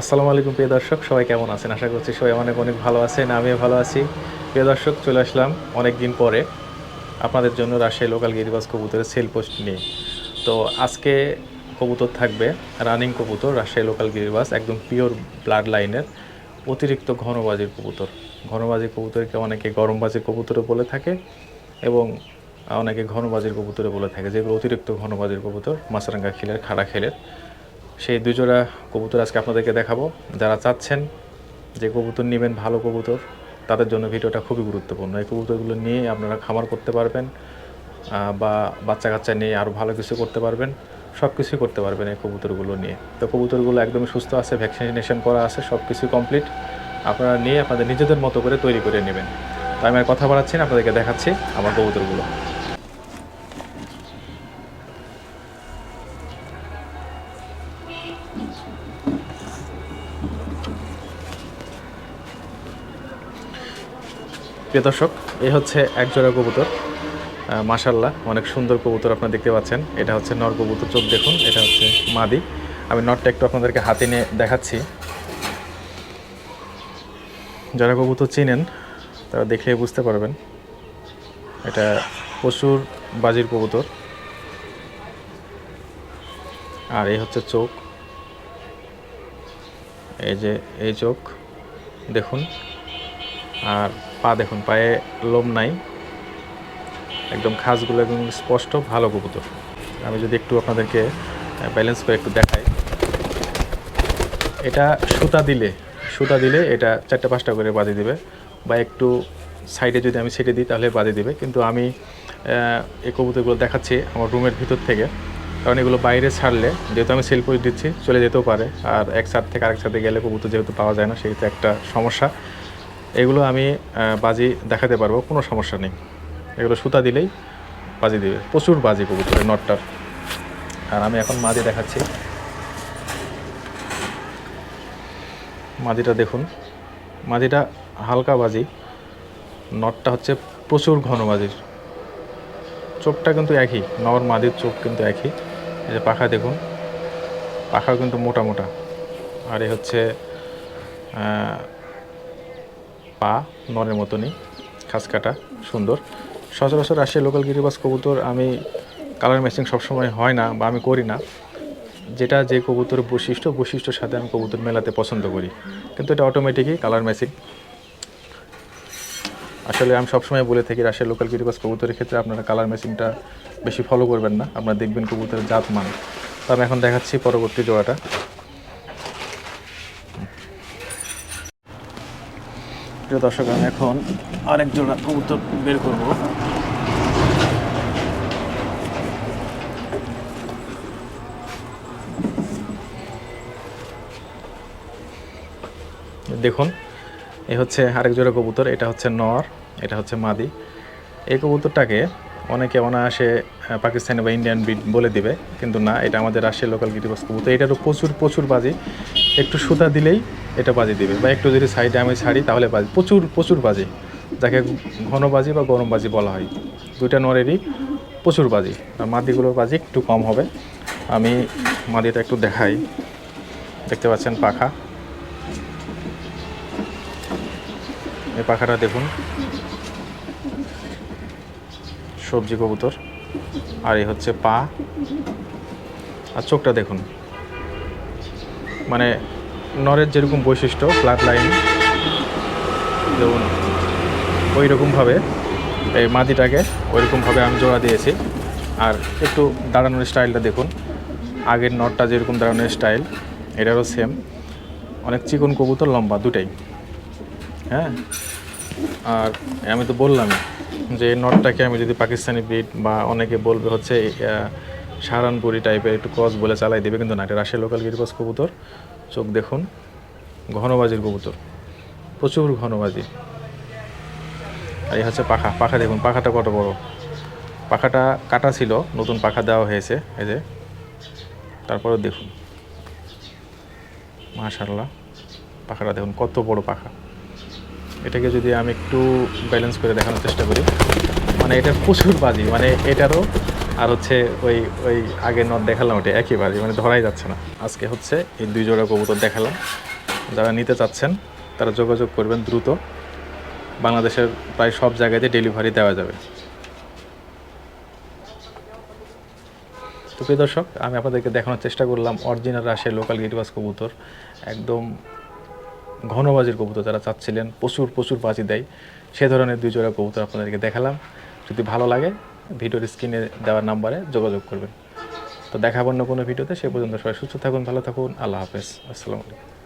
আসসালামু আলাইকুম, প্রিয় দর্শক। সবাই কেমন আছেন? আশা করছি সবাই অনেক অনেক ভালো আছেন, আমিও ভালো আছি। প্রিয় দর্শক, চলে আসলাম অনেক দিন পরে আপনাদের জন্য রাজশাহী লোকাল গিরিবাজ কবুতরের সেল পোস্ট নিয়ে। তো আজকে কবুতর থাকবে রানিং কবুতর, রাজশাহী লোকাল গিরিবাস, একদম পিওর ব্লাড লাইনের অতিরিক্ত ঘনবাজির কবুতর। ঘনবাজির কবুতরকে অনেকে গরমবাজির কবুতরও বলে থাকে এবং অনেকে ঘনবাজির কবুতরে বলে থাকে, যেগুলো অতিরিক্ত ঘনবাজির কবুতর মাছরাঙ্গা খিলের, খাড়া খেলের। সেই দুজোড়া কবুতর আজকে আপনাদেরকে দেখাবো। যারা চাচ্ছেন যে কবুতর নেবেন, ভালো কবুতর, তাদের জন্য ভিডিওটা খুবই গুরুত্বপূর্ণ। এই কবুতরগুলো নিয়ে আপনারা খামার করতে পারবেন বা বাচ্চা কাচ্চা নিয়ে আরও ভালো কিছু করতে পারবেন সব কিছুই করতে পারবেন এই কবুতরগুলো নিয়ে। তো কবুতরগুলো একদমই সুস্থ আছে ভ্যাকসিনেশন করা আছে সব কিছুই কমপ্লিট আপনারা নিয়ে আপনাদের নিজেদের মতো করে তৈরি করে নেবেন। তো আমি আর কথা বাড়াচ্ছি না, আপনাদেরকে দেখাচ্ছি আমার কবুতরগুলো। প্রিয় দর্শক এই হচ্ছে এক জোড়া কবুতর মাশাল্লাহ অনেক সুন্দর কবুতর আপনারা দেখতে পাচ্ছেন। এটা হচ্ছে নর কবুতর, চোখ দেখুন, এটা হচ্ছে মাদি। আমি নটটা একটু আপনাদেরকে হাতে নিয়ে দেখাচ্ছি। যারা কবুতর চিনেন, তারা দেখলে বুঝতে পারবেন। এটা প্রচুর বাজির কবুতর। আর এই হচ্ছে চোখ। এই যে, এই চোখ, দেখুন। আর পা দেখুন, পায়ে লোম নাই। একদম খাসগুলো একদম স্পষ্ট, ভালো কবুতর। আমি যদি একটু আপনাদেরকে ব্যালেন্স করে একটু দেখাই। এটা সুতা দিলে সুতা দিলে এটা চারটে পাঁচটা করে বাজে দিবে। বা একটু সাইডে যদি আমি ছেড়ে দিই, তাহলে বাজে দিবে। কিন্তু আমি এই কবুতরগুলো দেখাচ্ছি আমার রুমের ভিতর থেকে। কারণ এগুলো বাইরে ছাড়লে, যেহেতু আমি সেল করে দিচ্ছি, চলে যেতেও পারে। আর এক সাইড থেকে আরেক সাথে গেলে কবুতর যেহেতু পাওয়া যায় না, সেহেতু একটা সমস্যা। এগুলো আমি বাজি দেখাতে পারব, কোনো সমস্যা নেই। এগুলো সুতা দিলেই বাজি দিবে। প্রচুর বাজি কবুতরের নটটার। আর আমি এখন মাদি দেখাচ্ছি। মাদিটা দেখুন। মাদিটা হালকা বাজি। নটটা হচ্ছে প্রচুর ঘন বাজির। চোখটা কিন্তু একই। নর মাদির চোখ কিন্তু একই। এই যে পাখা দেখুন। পাখাও কিন্তু মোটা মোটা। আর এ হচ্ছে পা, নরের মতনই, খাস কাটা, সুন্দর। সচরাচর রাশিয়া লোকাল গিরিবাস কবুতর, আমি কালার ম্যাচিং সবসময় হয় না বা আমি করি না। যেটা যে কবুতরের বৈশিষ্ট্য, বৈশিষ্ট্যর সাথে আমি কবুতর মেলাতে পছন্দ করি। কিন্তু এটা অটোমেটিকই কালার ম্যাচিং আসলে আমি সবসময় বলে থাকি রাশিয়ার লোকাল গিরিবাস কবুতরের ক্ষেত্রে আপনারা কালার ম্যাচিংটা বেশি ফলো করবেন না। আপনারা দেখবেন কবুতরের জাত মান তো আমি এখন দেখাচ্ছি পরবর্তী জোড়াটা। প্রিয় দর্শক, আমি এখন আরেক জোড়া কবুতর বের করব। দেখুন এই হচ্ছে আরেক জোড়া কবুতর, এটা হচ্ছে নর, এটা হচ্ছে মাদি। এই কবুতরটাকে অনেকে অনায়াসে পাকিস্তানি বা ইন্ডিয়ান ব্রিড বলে দিবে, কিন্তু না, এটা আমাদের রাশিয়ার লোকাল গিরিবাস কবুতর। এটারও প্রচুর প্রচুর বাজি। একটু সুতা দিলেই এটা বাজি দিবে। বা একটু যদি সাইডে আমি ছাড়ি, তাহলে বাজি, প্রচুর প্রচুর বাজি। যাকে ঘন বাজি বা গরম বাজি বলা হয়। দুইটা নরেরই প্রচুর বাজি। আর মাদিগুলোর বাজি একটু কম হবে। আমি মাদিটা একটু দেখাই। দেখতে পাচ্ছেন পাখা। এই পাখাটা দেখুন। সবজি কবুতর। আর এই হচ্ছে পা। আর চোখটা দেখুন। মানে নরের যেরকম বৈশিষ্ট্য ব্লাড লাইন যেমন ওই রকমভাবে এই মাদিটাকে ওইরকমভাবে আমি জোড়া দিয়েছি। আর একটু দাঁড়ানোর স্টাইলটা দেখুন। আগের নটটা যেরকম দাঁড়ানোর স্টাইল এটারও সেম অনেক চিকন কবুতর, লম্বা, দুটাই। হ্যাঁ? আর আমি তো বললামই যে নটটাকে আমি যদি পাকিস্তানি ব্রিড বা অনেকে বলবে হচ্ছে সাহারানপুরি টাইপের একটু ক্রস বলে চালাই দেবে, কিন্তু না এটা রাশিয়া লোকাল গিরিবাস কবুতর, চোখ দেখুন, ঘনবাজির কবুতর, প্রচুর ঘনবাজি। আর এই হচ্ছে পাখা পাখা দেখুন, পাখাটা কত বড়। পাখাটা কাটা ছিল, নতুন পাখা দেওয়া হয়েছে, এই যে। তারপরে দেখুন। মাশাল্লাহ পাখাটা দেখুন, কত বড় পাখা। এটাকে যদি আমি একটু ব্যালেন্স করে দেখানোর চেষ্টা করি মানে এটার প্রচুর বাজি মানে এটারও আর হচ্ছে ওই ওই আগের নট দেখালাম, ওটা একেবারে মানে ধরাই যাচ্ছে না। আজকে হচ্ছে এই দুই জোড়া কবুতর দেখালাম। যারা নিতে চাচ্ছেন, তারা যোগাযোগ করবেন দ্রুত। বাংলাদেশের প্রায় সব জায়গাতে ডেলিভারি দেওয়া যাবে। তো প্রিয় দর্শক, আমি আপনাদেরকে দেখানোর চেষ্টা করলাম অরিজিনাল রাশের লোকাল গিরিবাজ কবুতর। একদম ঘনবাজির কবুতর যারা চাচ্ছিলেন, প্রচুর প্রচুর বাজি দেয়। সে ধরনের দুই জোড়া কবুতর আপনাদেরকে দেখালাম। যদি ভালো লাগে ভিডিওর স্ক্রিনে দেওয়ার নাম্বারে যোগাযোগ করবেন। তো দেখাবো অন্য কোনো ভিডিওতে, সে পর্যন্ত সবাই সুস্থ থাকুন, ভালো থাকুন, আল্লাহ হাফেজ। আসসালামু আলাইকুম।